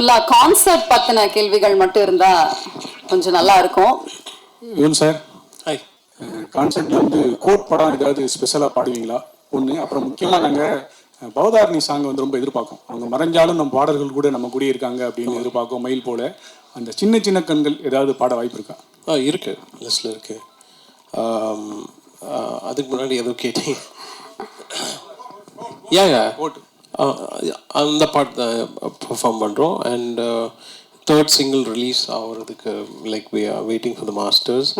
ஃபுல்லா கான்செப்ட் பத்தின கேள்விகள் மட்டும் இருந்தா கொஞ்சம் நல்லா இருக்கும். யுவன் சார் ஹாய் கான்செப்ட்ல வந்து கோட் படம் ஏதாவது ஸ்பெஷலாக பாடுவீங்களா? ஒன்று அப்புறம் முக்கியமாக நாங்கள் பவதாரணி சாங் வந்து ரொம்ப எதிர்பார்க்கோம். அவங்க மறைஞ்சாலும் நம்ம பாடல்கள் கூட நம்ம கூடயே இருக்காங்க அப்படின்னு எதிர்பார்க்கோம் மயில் போல. அந்த சின்ன சின்ன கண்கள் ஏதாவது பாட வாய்ப்பு இருக்கா? ஆ இருக்கு. லிஸ்ட்டில் இருக்கு. அதுக்கு முன்னாடி ஏதோ கேட்டீங்க யா யா அந்த பாட்டு தான் பெர்ஃபார்ம் பண்ணுறோம் அண்ட் தேர்ட் சிங்கிள் ரிலீஸ் ஆகிறதுக்கு like we are waiting for the masters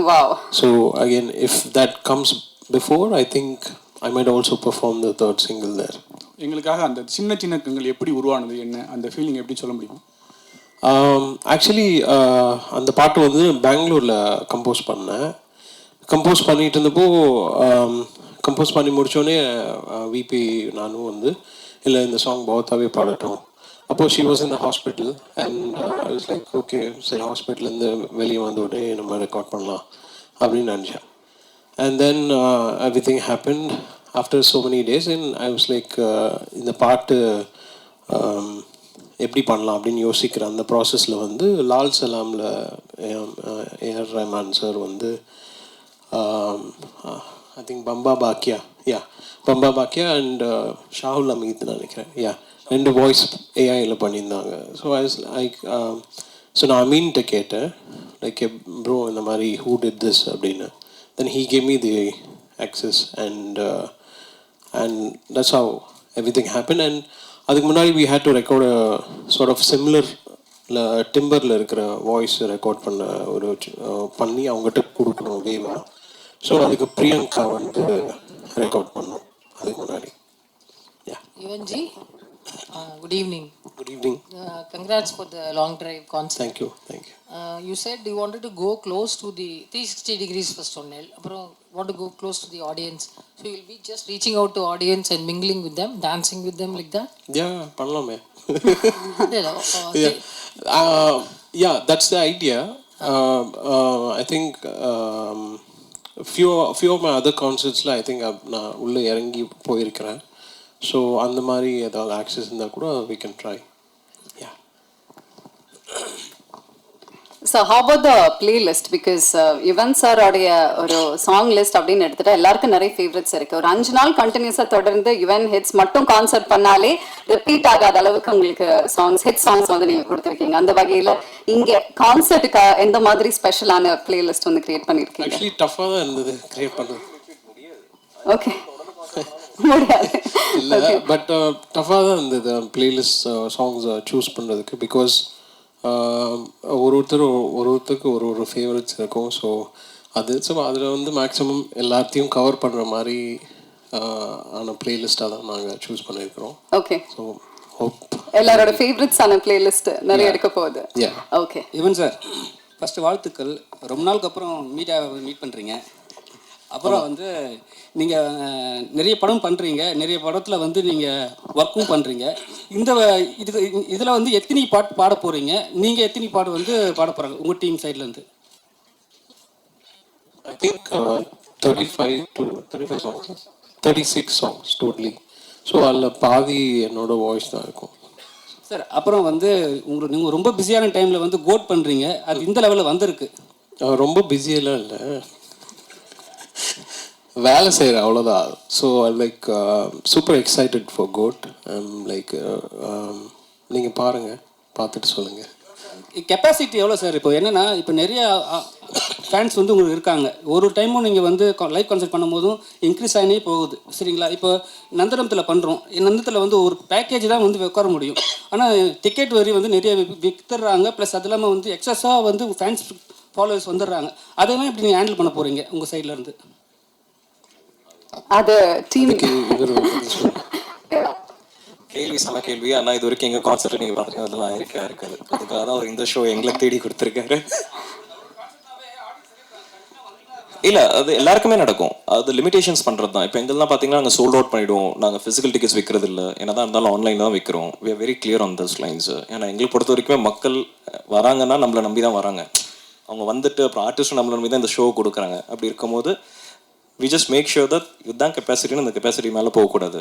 so again if that comes before I think I might also perform the third single there எங்களுக்காக அந்த சின்ன சின்ன கண்கள் எப்படி உருவானது என்ன அந்த ஃபீலிங் எப்படி சொல்ல முடியும்? ஆக்சுவலி அந்த பாட்டு வந்து பெங்களூரில் கம்போஸ் பண்ணேன். கம்போஸ் பண்ணிட்டு இருந்தப்போ கம்போஸ் பண்ணி முடிச்சோடனே விபி நானும் வந்து இல்லை இந்த சாங் பௌத்தாவே பாடட்டும் அப்போது she was in hospital and I was like okay சரி ஹாஸ்பிட்டல்லேருந்து வெளியே வந்த உடனே நம்ம ரெக்கார்ட் பண்ணலாம் அப்படின்னு நினச்சேன். And then everything happened. After so many days and I was like இந்த பாட்டு um, எப்படி பண்ணலாம் அப்படின்னு யோசிக்கிற அந்த ப்ராசஸில் வந்து லால் சலாமில் ஏஆர் ரஹ்மான் சார் வந்து um, I think Bamba Bakya yeah Bamba Bakya and Shahul Hameed நினைக்கிறேன் யா ரெண்டு வாய்ஸ் ஏஐயில் பண்ணியிருந்தாங்க. ஸோ ஐ லைக் ஸோ நான் அமீன்கிட்ட கேட்டேன் லைக் ப்ரோ இந்த மாதிரி ஹூ டிட் திஸ் அப்படின்னு. Then he came me the access and and that's how everything happen and அதுக்கு முன்னாடி we had to record sort of similar டிம்பரில் இருக்கிற வாய்ஸ் ரெக்கார்ட் பண்ண ஒரு uh, பண்ணி அவங்ககிட்ட கொடுக்கணும் வேவா ஸோ அதுக்கு பிரியங்கா வந்து ரெக்கார்ட் பண்ணோம் அதுக்கு முன்னாடி yeah uh, good evening. Good evening Uh, congrats for the long drive concert. Thank you thank you Uh, you said you wanted to go close to the 360 degrees first சொன்னேன் அப்புறம் want to go close to the audience. So you'll be just reaching out to audience and mingling with them, dancing with them like that? யா பண்ணலாமே இல்ல, uh, yeah. Uh, yeah, that's few few of my other கான்சர்ட்ஸில் I think நான் உள்ளே இறங்கி போயிருக்கிறேன் so அந்த மாதிரி ஏதாவது access இருந்தால் கூட we can try so how about the playlist? Because Yuvan சாரோடைய ஒரு சாங் லிஸ்ட் அப்படின்னு எடுத்துட்டா எல்லாருக்கும் நிறைய ஃபேவரட்ஸ் இருக்கு. ஒரு அஞ்சு நாள் கண்டினியூஸா தொடர்ந்து யுவன் ஹிட்ஸ் மட்டும் கான்சர்ட் பண்ணாலே ரிப்பீட் ஆகாத அளவுக்கு உங்களுக்கு சாங்ஸ் ஹிட் சாங்ஸ் வந்து நீங்க கொடுத்துருக்கீங்க. அந்த வகையில இங்க கான்சர்ட்டுக்கு எந்த மாதிரி ஸ்பெஷலான பிளேலிஸ்ட் வந்து கிரியேட் பண்ணிருக்கீங்க? ஆக்சுவலி டஃப்பாக தான் இருந்தது க்ரியேட் பண்ணது. ஓகே இல்லை பட் டஃப்பாக தான் இருந்தது பிளேலிஸ்ட் சாங்ஸ் சூஸ் பண்ணுறதுக்கு பிகாஸ் ஒரு ஒருத்தர் ஒரு ஒருத்தருக்கு ஒரு ஒரு ஃபேவரட்ஸ் இருக்கும். ஸோ அது ஸோ அதில் வந்து மேக்ஸிமம் எல்லாத்தையும் கவர் பண்ணுற மாதிரி ஆன பிளேலிஸ்ட்டாக தான் நாங்கள் சூஸ் பண்ணியிருக்கிறோம் ஓகே ஸோ ஹோப் எல்லாரோட ஃபேவரட்ஸான பிளேலிஸ்ட் நிறைய இருக்க போகுது. Yeah okay Yuvan sir first வாழ்த்துக்கள். ரொம்ப நாளுக்கு அப்புறம் மீடியா மீட் பண்ணுறீங்க அப்புறம் வந்து நீங்கள் நிறைய படம் பண்ணுறீங்க நிறைய படத்தில் வந்து நீங்கள் ஒர்க்கும் பண்ணுறீங்க இந்த இது இதில் வந்து எத்தனை பாட்டு பாட போகிறீங்க நீங்கள் எத்தனை பாட்டு வந்து பாட போகிறாங்க உங்கள் டீம் சைட்லேருந்து thirty five to thirty five songs thirty six songs totally so அதில் பாதி என்னோட வாய்ஸ் தான் இருக்கும். சார் அப்புறம் வந்து உங்களுக்கு நீங்கள் ரொம்ப பிஸியான டைமில் வந்து கோட் பண்ணுறீங்க அது இந்த லெவலில் வந்திருக்கு. ரொம்ப பிஸியெல்லாம் இல்லை. வேலை செய்கிறேன் அவ்வளோதான் so like super excited for GOAT like நீங்கள் பாருங்கள் பார்த்துட்டு சொல்லுங்கள் கெப்பாசிட்டி எவ்வளோ சார் இப்போ என்னென்னா இப்போ நிறைய uh, ஃபேன்ஸ் வந்து உங்களுக்கு இருக்காங்க. ஒரு டைமும் நீங்கள் வந்து லைவ் கான்சர்ட் பண்ணும்போதும் இன்க்ரீஸ் ஆகினே போகுது. சரிங்களா? இப்போ நந்தனத்தில் பண்ணுறோம் நந்தனத்தில் வந்து ஒரு பேக்கேஜ் தான் வந்து உட்கார முடியும். ஆனால் டிக்கெட் வரி வந்து நிறைய வி- வித்துடுறாங்க. ப்ளஸ் அது இல்லாமல் வந்து எக்ஸஸாக வந்து ஃபேன்ஸ் ஃபாலோவர்ஸ் வந்துடுறாங்க. அதெல்லாம் இப்படி நீங்கள் ஹேண்டில் பண்ண போகிறீங்க உங்கள் சைட்லேருந்து அது டீம் கேள்வி செம கேள்வி. ஆனால் இது வரைக்கும் எங்கள் கான்சர்ட் நீங்கள் பார்த்துருக்கீங்க அதெல்லாம் இருக்கா இருக்காது. அதுக்காக தான் அவர் இந்த ஷோ எங்களை தேடி கொடுத்துருக்காரு. இல்லை அது எல்லாருக்குமே நடக்கும். அது லிமிடேஷன்ஸ் பண்ணுறது தான். இப்போ எங்கெல்லாம் பார்த்தீங்கன்னா நாங்கள் சோல்ட் அவுட் பண்ணிவிடுவோம் நாங்கள் ஃபிசிக்கல் டிக்கெட்ஸ் விற்கிறது இல்லை. என்ன தான் இருந்தாலும் ஆன்லைனில் தான் விற்கிறோம் we are very clear on those lines ஏன்னா எங்களை பொறுத்த வரைக்குமே மக்கள் வராங்கன்னா நம்மளை நம்பி தான் வராங்க. அவங்க வந்துட்டு அப்புறம் ஆர்டிஸ்ட் நம்மளை நம்பி தான் இந்த ஷோ கொடுக்குறாங்க. அப்படி இருக்கும்போது we just make sure that இதுதான் கெப்பாசிட்டின்னு அந்த கெப்பாசிட்டி மேலே போகக்கூடாது.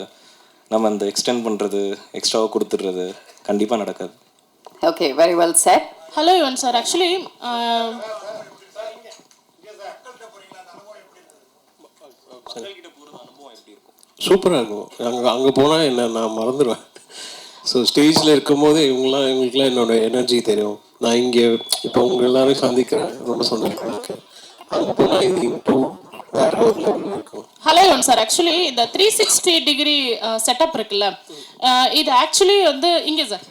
நம்ம அந்த எக்ஸ்டெண்ட் பண்ணுறது எக்ஸ்ட்ராவாக கொடுத்துடுறது கண்டிப்பாக நடக்காது. Okay very well sir hello Yuvan sir actually சூப்பராக இருக்கும். அங்கே அங்கே போனால் என்ன நான் மறந்துடுவேன் ஸோ ஸ்டேஜில் இருக்கும்போது இவங்களாம் இவங்களுக்குலாம் என்னோட எனர்ஜி தெரியும். நான் இங்கே இப்போ உங்க எல்லாரையும் சந்திக்கிறேன். ரொம்ப சந்தோஷமா இருக்கேன் அங்கே போனால் இது இன்னும் வேற ஒரு லெவலில் இருக்கும் ஹலோ யுவன் சார் ஆக்சுவலி இந்த த்ரீ சிக்ஸ்டி டிகிரி செட்டப் இருக்குல்ல அஹ், இது ஆக்சுவலி வந்து இங்கே சார்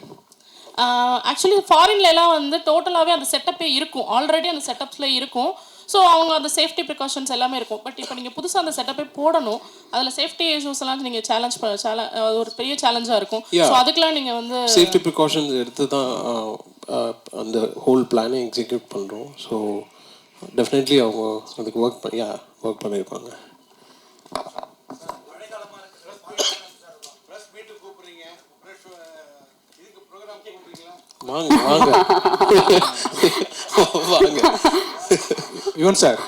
ஆக்சுவலி ஃபாரின்லலாம் வந்து டோட்டலாகவே அந்த செட்டப்பே இருக்கும். ஆல்ரெடி அந்த செட்டப்ஸில் இருக்கும். ஸோ அவங்க அந்த சேஃப்டி ப்ரிகாஷன்ஸ் எல்லாமே இருக்கும். பட் இப்போ நீங்கள் புதுசாக அந்த செட்டப்பே போடணும். அதில் சேஃப்டி இஷ்யூஸ் எல்லாம் நீங்கள் சேலஞ்ச் சேலஞ்ச் ஒரு பெரிய சேலஞ்சாக இருக்கும். ஸோ அதுக்கெலாம் நீங்கள் வந்து சேஃப்டி ப்ரிகாஷன்ஸ் எடுத்து தான் அந்த ஹோல் பிளானை எக்ஸிக்யூட் பண்ணுறோம் ஸோ டெஃபினெட்லி அவங்க அதுக்கு ஒர்க் பண்ணி ஒர்க் பண்ணியிருப்பாங்க வாங்க வாங்க. வாங்க. யுவன் சார்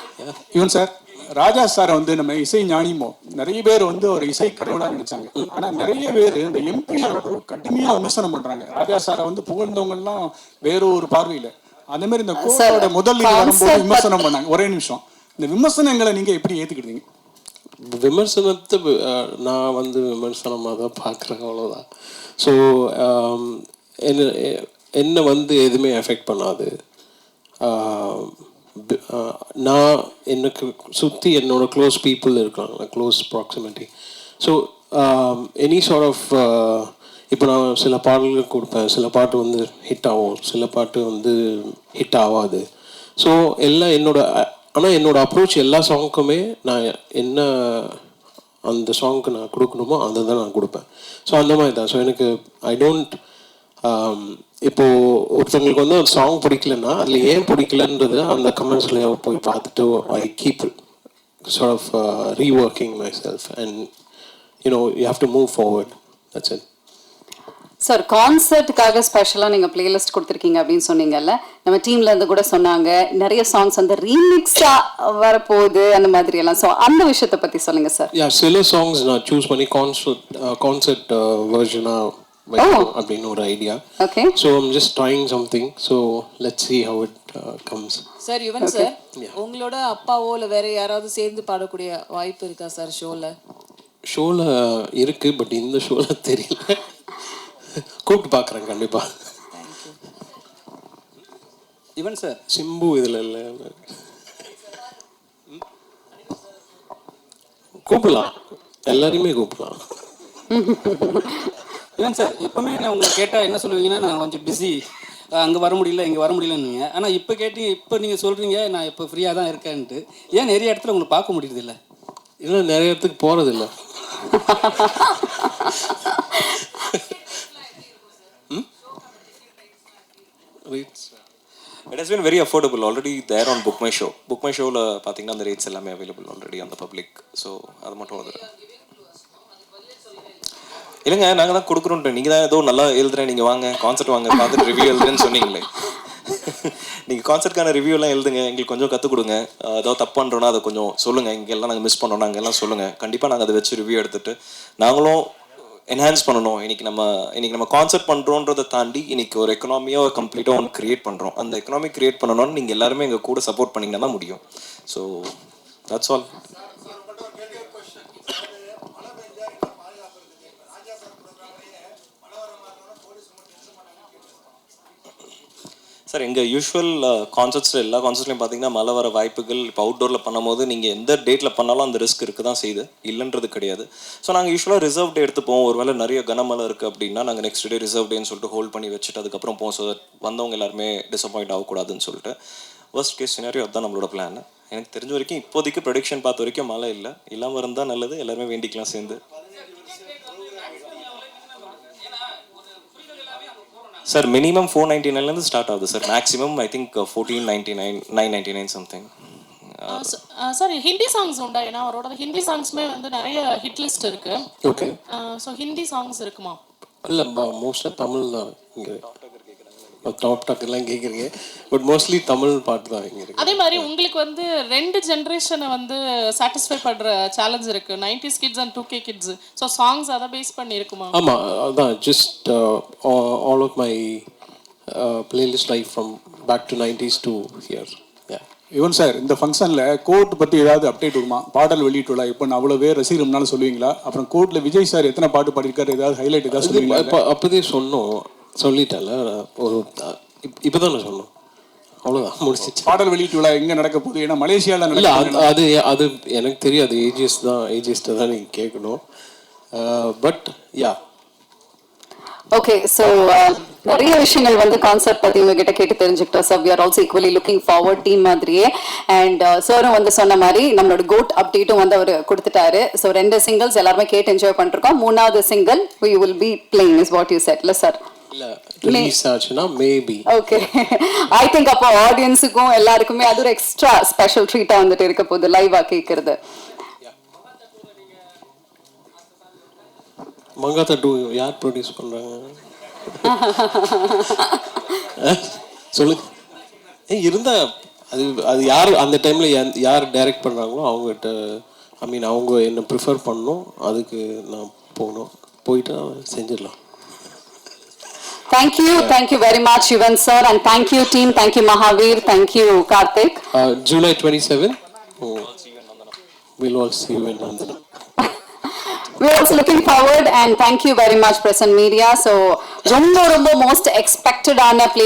யுவன் சார் ராஜா சாரை வந்து நம்ம இசை ஞானிமோ நிறைய பேர் வந்து ஒரு இசை கடவுளா நினைச்சாங்க. ஆனா நிறைய பேர் இந்த எம்பியோட கடுமையா விமர்சனம் பண்றாங்க. ராஜா சாரை வந்து புகழ்ந்தவங்க எல்லாம் வேற ஒரு பார்வையில. அந்த மாதிரி இந்த கோட்டோட முதல் வரும்போது விமர்சனம் பண்ணாங்க. ஒரே நிமிஷம். இந்த விமர்சனங்களை நீங்கள் எப்படி ஏற்றுக்கிட்டீங்க விமர்சனத்தை நான் வந்து விமர்சனமாக தான் பார்க்குறேன் அவ்வளோதான் ஸோ என்ன என்னை வந்து எதுவுமே எஃபெக்ட் பண்ணாது. நான் எனக்கு சுற்றி என்னோட க்ளோஸ் பீப்புள் இருக்காங்க close proximity so any sort of இப்போ நான் சில பாடல்கள் கொடுப்பேன் சில பாட்டு வந்து ஹிட் ஆகும் சில பாட்டு வந்து ஹிட் ஆகாது. ஸோ எல்லாம் என்னோட ஆனால் என்னோடய அப்ரோச் எல்லா சாங்க்குமே நான் என்ன அந்த சாங்க்கு நான் கொடுக்கணுமோ அதை தான் நான் கொடுப்பேன். ஸோ அந்த மாதிரி தான். ஸோ எனக்கு ஐ டோன்ட் um, இப்போது ஒருத்தவங்களுக்கு வந்து ஒரு சாங் பிடிக்கலன்னா அதில் ஏன் பிடிக்கலன்றது அந்த கமெண்ட்ஸில் போய் பார்த்துட்டு I keep sort of reworking myself and you know you have to move forward that's it sir கான்சர்ட்டுக்காக ஸ்பெஷலாக நீங்கள் பிளேலிஸ்ட் கொடுத்துருக்கீங்க அப்படின்னு சொன்னீங்கல்ல. நம்ம டீம்ல இருந்து கூட சொன்னாங்க. நிறைய சாங்ஸ் வந்து ரீமிக்ஸாக வரப்போகுது அந்த மாதிரி எல்லாம். ஸோ அந்த விஷயத்தை பற்றி சொல்லுங்க சார் yeah சில சாங்ஸ் நான் சூஸ் பண்ணி கான்சர்ட் கான்சர்ட் வெர்ஷனாக அப்படின்னு ஒரு idea okay so I'm just trying something so let see how it comes sir Yuvan sir உங்களோட அப்பாவோ இல்லை வேற யாராவது சேர்ந்து பாடக்கூடிய வாய்ப்பு இருக்கா சார் ஷோல ஷோவில் இருக்குது பட் இந்த ஷோவில் தெரியல. கூப்பிட்டு பார்க்குறேன் கண்டிப்பாக யுவன் சார் சிம்பு இதில் இல்லை. கூப்பிடலாம். எல்லாரையுமே கூப்பிடலாம். யுவன் சார் எப்பவுமே நான் உங்களை கேட்டால் என்ன சொல்லுவீங்கன்னா நான் கொஞ்சம் பிஸி அங்கே வர முடியல இங்கே வர முடியலன்னு ஆனால் இப்போ கேட்டீங்க இப்போ நீங்கள் சொல்கிறீங்க நான் இப்போ ஃப்ரீயாக தான் இருக்கேன்ட்டு. ஏன் நிறைய இடத்துல உங்களை பார்க்க முடியுது இல்லை இல்லை நிறைய இடத்துக்கு போகிறதில்ல it has been very affordable already there on BookMyShow book my ஷோவில் பார்த்தீங்கன்னா அந்த ரேட்ஸ் எல்லாமே அவைலபிள் ஆல்ரெடி அந்த பப்ளிக் ஸோ அது மட்டும் வந்து இல்லைங்க நாங்கள் தான் கொடுக்குறோன்ட்டு நீங்கள் தான் ஏதோ நல்லா எழுதுறேன் நீங்கள் வாங்க. கான்செர்ட் வாங்க பார்த்துட்டு ரிவ்யூ எழுதுறேன்னு சொன்னீங்களே. நீங்கள் கான்சர்ட்கான ரிவ்யூலாம் எழுதுங்க. எங்களுக்கு கொஞ்சம் கற்றுக் கொடுங்க. ஏதோ ஏதாவது தப்பு பண்ணுறோன்னா அதை கொஞ்சம் சொல்லுங்கள் இங்கெல்லாம் நாங்கள் மிஸ் பண்ணோம் நாங்கள் எல்லாம் சொல்லுங்கள் கண்டிப்பாக நாங்கள் அதை வச்சு ரிவ்யூ எடுத்துட்டு நாங்களும் என்ஹான்ஸ் பண்ணணும். இன்னைக்கு நம்ம இன்னைக்கு நம்ம கான்செப்ட் பண்ணுறோன்றதை தாண்டி இன்னைக்கு ஒரு எக்கனாமியாக கம்ப்ளீட்டாக ஒன்று கிரியேட் பண்ணுறோம் அந்த எக்கனாமி கிரியேட் பண்ணணும்னு நீங்கள் எல்லாருமே எங்கள் கூட சப்போர்ட் பண்ணிங்கன்னா தான் முடியும். ஸோ தட்ஸ் ஆல் சார் எங்கள் யூஷுவல் கான்சர்ட்ஸில் எல்லா கான்சர்ட்லையும் பார்த்தீங்கன்னா மழை வர வாய்ப்புகள் இப்போ அவுட்டோரில் பண்ணும்போது நீங்கள் எந்த டேட்டில் பண்ணாலும் அந்த ரிஸ்க் இருக்க தான் செய்யுது இல்லைன்றது கிடையாது. ஸோ நாங்கள் யூஸ்வலாக ரிசர்வ் டே எடுத்துப்போம். ஒரு வேளை நிறைய கனமழை இருக்குது அப்படின்னா நாங்கள் நெக்ஸ்ட் டே ரிசர்வ் டேன்னு சொல்லிட்டு ஹோல்ட் பண்ணி வச்சுட்டு அதுக்கப்புறம் போவோம். ஸோ வந்தவங்க எல்லாருமே டிசப்பாயிண்ட் ஆகக்கூடாதுன்னு சொல்லிட்டு ஃபர்ஸ்ட் கேஸ் சினாரியோ அதுதான் நம்மளோட பிளான் எனக்கு தெரிஞ்ச வரைக்கும் இப்போதைக்கு ப்ரொடிக்ஷன் பார்த்த வரைக்கும் மழை இல்லை. இல்லாமல் இருந்தால் நல்லது. எல்லாருமே வேண்டிக்கலாம் சேர்ந்து. சார் மினிமம் ஃபோர் நைன்டி நைன்லேருந்து ஸ்டார்ட் ஆகுது sir maximum I think fourteen ninety nine nine ninety nine something sir Hindi songs உண்டா? ஏன்னா அவரோட ஹிந்தி சாங்ஸ்மே வந்து நிறைய ஹிட் லிஸ்ட் இருக்கு. ஓகே ஸோ ஹிந்தி சாங்ஸ் இருக்குமா? இல்லை மோஸ்ட்டாக தமிழ் தான் இங்கே டாப் டாக் எல்லாம் கேட்குறீங்க பட் மோஸ்ட்லி தமிழ் பாட்டு தான் இங்கே இருக்கு. அதே மாதிரி உங்களுக்கு வந்து ரெண்டு ஜென்ரேஷனை வந்து சாட்டிஸ்ஃபை பண்ற சேலஞ்ச் இருக்கு. Nineties kids and two K kids so songs அதை பேஸ் பண்ணி இருக்குமா ஆமாம் அதான் just all of my playlist life from back to nineties to here Yuvan sir இந்த ஃபங்க்ஷனில் கோர்ட் பற்றி ஏதாவது அப்டேட் வருமா பாடல் வெளியிட்டுள்ள இப்போ நான் அவ்வளோ பேர் ரசிகர்னாலும் சொல்லுவீங்களா? அப்புறம் கோர்ட்டில் விஜய் சார் எத்தனை பாட்டு பாடியிருக்காரு? ஏதாவது ஹைலைட் ஏதாவது சொல்லுவீங்களா? இப்போ அப்போதே சொன்னோம். சொல்லிட்டேன்ல ஒரு இப்போ தான் சொன்னோம். அவ்வளோதான் முடிச்சிச்சு. பாடல் வெளியீட்டு விழா எங்கே நடக்க போகுது? ஏன்னா மலேசியாவில் இல்லை அது அது அது எனக்கு தெரியாது. ஏஜிஎஸ் தான் ஏஜிஎஸ்ட்டை தான் நீங்கள் கேட்கணும். பட் யா ஓகே ஸோ நிறைய விஷயங்கள் வந்து கான்செப்ட் பத்தி உங்ககிட்ட கேட்டு தெரிஞ்சுக்கிட்டோம் sir we are also equally looking forward team மாதிரியே. அண்ட் சாரும் வந்து சொன்ன மாதிரி நம்மளோட கோட் அப்டேட்டும் வந்து அவர் கொடுத்துட்டாரு. ஸோ ரெண்டு சிங்கிள்ஸ் எல்லாருமே கேட்டு என்ஜாய் பண்ணிருக்கோம். மூணாவது single we will be playing is what you செட்ல சார் இல்லை ரிலீஸ் ஆச்சுன்னா மேபி ஓகே ஐ திங்க் அப்போ ஆடியன்ஸுக்கும் எல்லாருக்குமே அது ஒரு எக்ஸ்ட்ரா ஸ்பெஷல் ட்ரீட்டா வந்துட்டு இருக்க போகுது லைவா கேட்கறது மங்காத்தா டூ யார் ப்ரொடியூஸ் பண்ணுறாங்க சொல்லுங்க இருந்தா அது அது யார் அந்த டைமில் யார் டைரக்ட் பண்ணுறாங்களோ அவங்ககிட்ட ஐ மீன் அவங்க என்ன ப்ரிஃபர் பண்ணணும் அதுக்கு நான் போகணும். போயிட்டு செஞ்சிடலாம். Thank you, uh, thank you very much, Yuvan sir, and thank you, team. Thank you, Mahavir. Thank you, Karthik. Uh, July 27th, oh, we'll all see you in Nandana. we're also looking forward, and thank you very much, Present Media. So, Jumbo Rumbo most expected on a play.